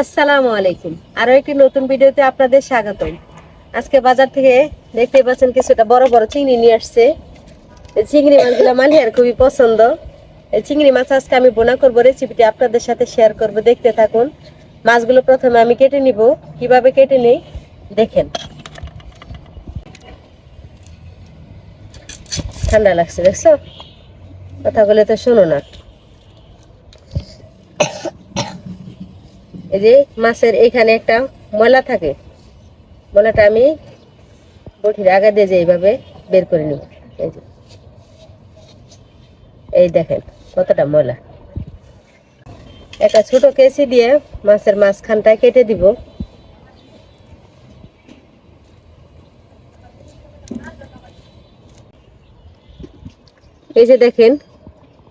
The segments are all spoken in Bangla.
আসসালামু আলাইকুম। আরও একটি নতুন ভিডিওতে আপনাদের স্বাগতম। আজকে বাজার থেকে দেখতে পাচ্ছেন কিছুটা বড় বড় চিংড়ি নিয়ে আসছে। এই চিংড়ি মাছগুলো মালিয়ার খুবই পছন্দ। এই চিংড়ি মাছ আজকে আমি বোনা করব, রেসিপিটি আপনাদের সাথে শেয়ার করব। দেখতে থাকুন। মাছগুলো প্রথমে আমি কেটে নিব। কীভাবে কেটে নেই, দেখেন। ঠান্ডা লাগছে, দেখছ? কথা বলে তো শোনো না। এই যে মাছের এইখানে একটা ময়লা থাকে, ময়লাটা আমি বটির আগা দিয়ে যে এইভাবে বের করে নিব। এই যে। এই দেখেন কতটা ময়লা। একটা ছোট কেসি দিয়ে মাছের মাঝখানটা কেটে দিব। এই যে দেখেন,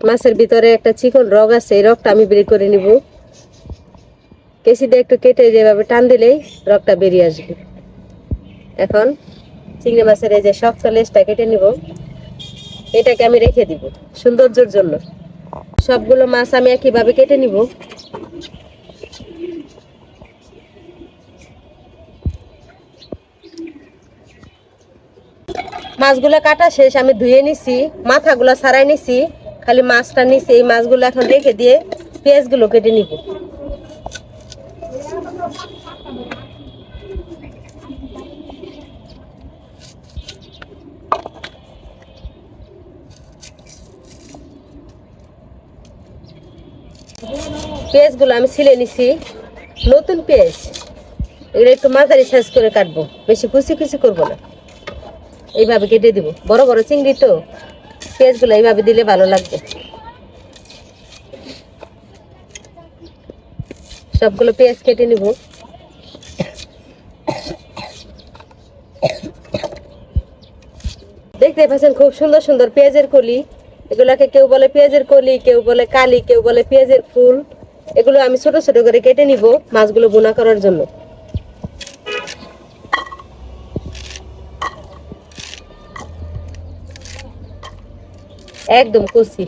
মাছের ভিতরে একটা চিকন রগ আছে, এই রগটা আমি বের করে নিব। কেসি দিয়ে একটু কেটে যেভাবে টান দিলেই রগটা বেরিয়ে আসবে। এখন চিংড়ি মাছের এই যে শক্ত লেজটা কেটে নিব। এটাকে আমি রেখে দিব সৌন্দর্যের জন্য। সবগুলো মাছ আমি একইভাবে কেটে নিব। মাছগুলো কাটা শেষ, আমি ধুয়ে নিছি, মাথাগুলো ছাড়াই নিছি, খালি মাছটা নিছি, এই মাছগুলো এখন রেখে দিয়ে পেঁয়াজগুলো কেটে নিব। পেঁয়াজগুলো আমি ছিলে নিছি। নতুন পেঁয়াজ এগুলো একটু মাঝারি সাইজ করে কাটবো। বেশি কুচি কুচি করব না। এইভাবে কেটে দিব। বড় বড় চিংড়ি তো। পেঁয়াজগুলো এইভাবে দিলে ভালো লাগবে। সবগুলো পেঁয়াজ কেটে নিব। দেখতে পাচ্ছেন খুব সুন্দর সুন্দর পেঁয়াজের কলি। এগুলাকে কেউ বলে পেঁয়াজের কলি, কেউ বলে কালি, কেউ বলে পেঁয়াজের ফুল। এগুলো আমি ছোট ছোট করে কেটে নিব মাছগুলো বোনা করার জন্য। একদম কচি।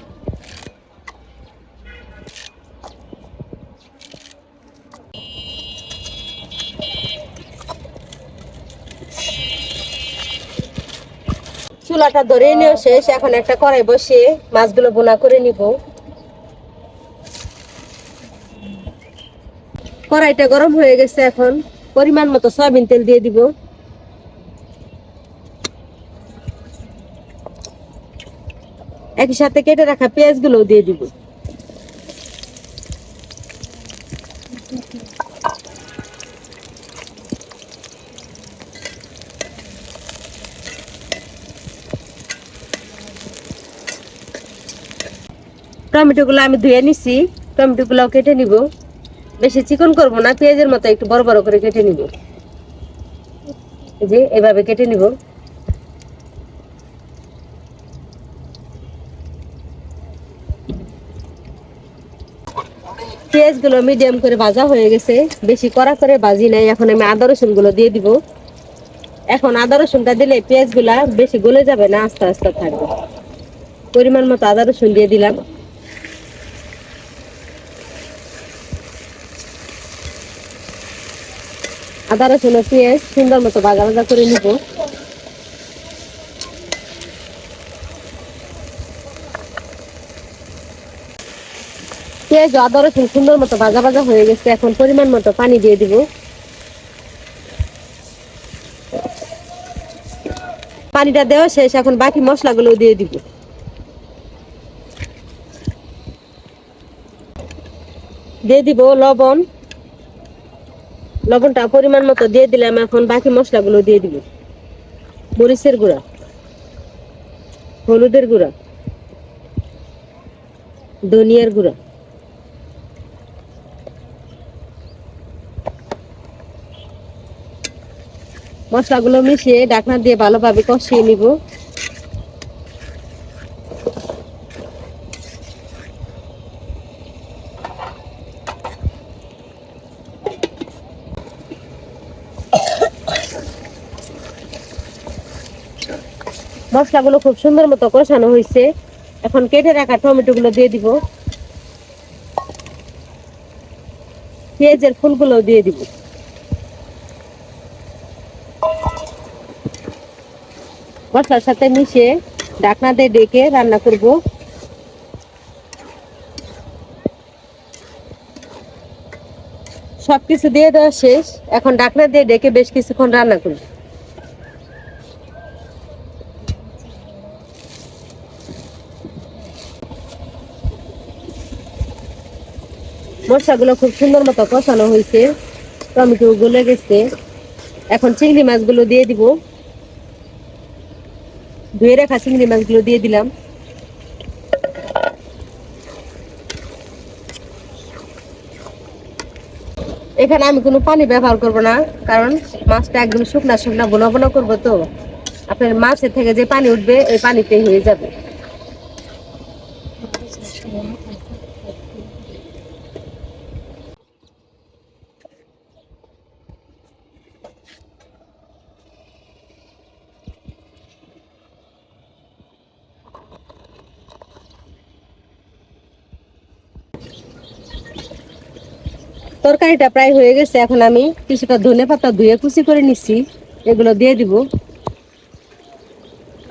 চুলাটা ধরে নিও শেষ, এখন একটা কড়াই বসিয়ে মাছগুলো বোনা করে নিব। কড়াইটা গরম হয়ে গেছে এখন। পরিমাণ মতো সয়াবিন তেল দিয়ে দিব। একই সাথে কেটে রাখা পেঁয়াজগুলো দিয়ে দিব। টমেটো গুলো আমি ধুয়ে নিছি। টমেটো গুলো কেটে নিব। বেশি চিকন করব না, পেঁয়াজের মতো একটু বড় বড় করে কেটে নিব। যে, এভাবে কেটে নিব। পেঁয়াজগুলো মিডিয়াম করে ভাজা হয়ে গেছে। বেশি কড়া করে ভাজি নাই, এখন আমি আদা রসুনগুলো দিয়ে দিব। এখন আদা রসুনটা দিলে পেঁয়াজগুলা বেশি গলে যাবে না, আস্তে আস্তে থাকবে। পরিমাণ মতো আদা রসুন দিয়ে দিলাম। আদা রসুন পেঁয়াজ, সুন্দর মতো ভাজা ভাজা করে নিব। পেঁয়াজ আদা রসুন সুন্দর মতো ভাজা ভাজা হয়ে গেছে, এখন পরিমাণ মতো পানি দিয়ে দিব। পানিটা দেওয়া শেষ, এখন বাকি মশলাগুলো দিয়ে দিব। দিয়ে দিব লবণ লবণটা পরিমাণ মতো দিয়ে দিলাম, এখন বাকি মশলাগুলো দিয়ে দিব। মরিচের গুঁড়া, হলুদের গুঁড়া, ধনিয়ার গুঁড়া। মশলাগুলো মিশিয়ে ডাকনা দিয়ে ভালোভাবে কষিয়ে নিব। মশলাগুলো খুব সুন্দর মতো কষানো হয়েছে। এখন কেটে রাখা টমেটো গুলো দিয়ে দিব। পেঁয়াজের ফুলগুলো দিয়ে দিব। মশলার সাথে মিশিয়ে ঢাকনা দিয়ে ডেকে রান্না করব। সবকিছু দিয়ে দেওয়া শেষ। এখন ঢাকনা দিয়ে ডেকে বেশ কিছুক্ষণ রান্না করব। মশলাগুলো খুব সুন্দর মতো কষানো হয়েছে। টমেটো গলে গেছে। এখন চিংড়ি মাছগুলো দিয়ে দিব। ধুয়ে রাখা চিংড়ি মাছগুলো দিয়ে দিলাম। এখানে আমি কোনো পানি ব্যবহার করব না, কারণ মাছটা একদম শুকনা শুকনা বোনা বোনা করব তো। আপনার মাছের থেকে যে পানি উঠবে ওই পানিতেই হয়ে যাবে। তরকারিটা প্রায় হয়ে গেছে, এখন আমি কিছুটা ধনে পাতা ধুয়ে কুচি করে নিচ্ছি, এগুলো দিয়ে দিব।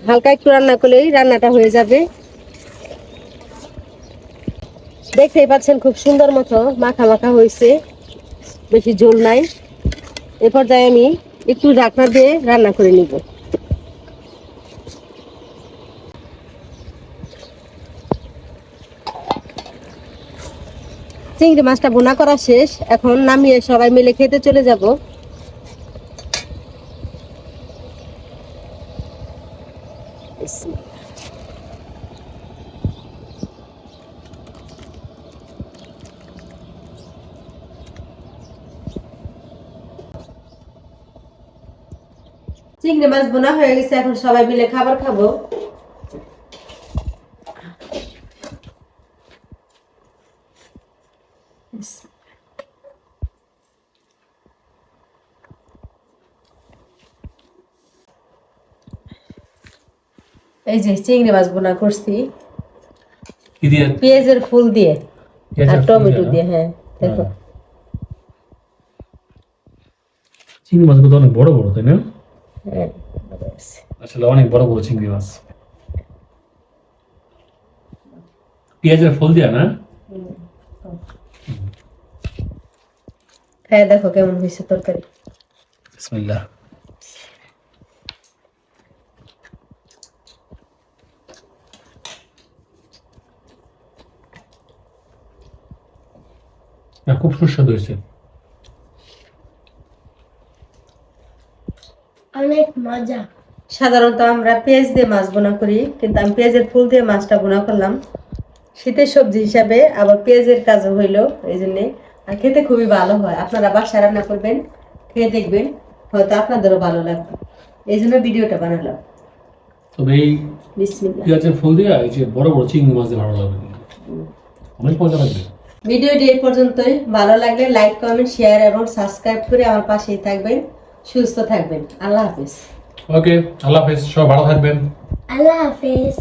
হালকা একটু রান্না করলেই রান্নাটা হয়ে যাবে। দেখতেই পাচ্ছেন খুব সুন্দর মতো মাখা মাখা হয়েছে, বেশি ঝোল নাই। এ পর্যায়ে আমি একটু ঢাকনা দিয়ে রান্না করে নিব। চিংড়ি মাছটা বোনা করা শেষ। এখন নামিয়ে সবাই মিলে খেতে চলে যাব। চিংড়ি মাছ বোনা হয়ে গেছে, এখন সবাই মিলে খাবার খাব। এই যে চিংড়ি মাছ বোনা করছি। পেঁয়াজের ফুল দিয়ে আর টমেটো দিয়ে হ্যাঁ দেখো। হ্যাঁ। চিংড়ি মাছগুলো তো অনেক বড় বড় তাই না? হ্যাঁ। আসলে অনেক বড় বড় চিংড়ি মাছ। পেঁয়াজের ফুল দিয়া না? হ্যাঁ দেখো কেমন হয়েছে তরকারি। বিসমিল্লাহ। না খুব সুস্বাদু হয়েছে। অনেক মজা সাধারণত আমরা পেঁয়াজ দিয়ে মাছ বোনা করি কিন্তু আমি পেঁয়াজের ফুল দিয়ে মাছটা বোনা করলাম। শীতের সবজি হিসাবে আবার পেঁয়াজের কাজও হইল এই জন্যে। আর খেতে খুবই ভালো হয়। আপনারা বাসায় রান্না করবেন খেয়ে দেখবেন হয়তো আপনাদেরও ভালো লাগবে। এই জন্য ভিডিওটা বানালাম। তবে এই পেঁয়াজের ফুল দিয়ে এই যে বড় বড় চিংড়ি মাছ দিয়ে ভালো লাগবে অনেক মজা লাগবে। ভিডিওটি এই পর্যন্তই। ভালো লাগলে লাইক কমেন্ট শেয়ার এবং সাবস্ক্রাইব করে আমার পাশেই থাকবেন। সুস্থ থাকবেন। আল্লাহ হাফিজ। ওকে আল্লাহ হাফেজ। সব ভালো থাকবেন। আল্লাহ হাফেজ।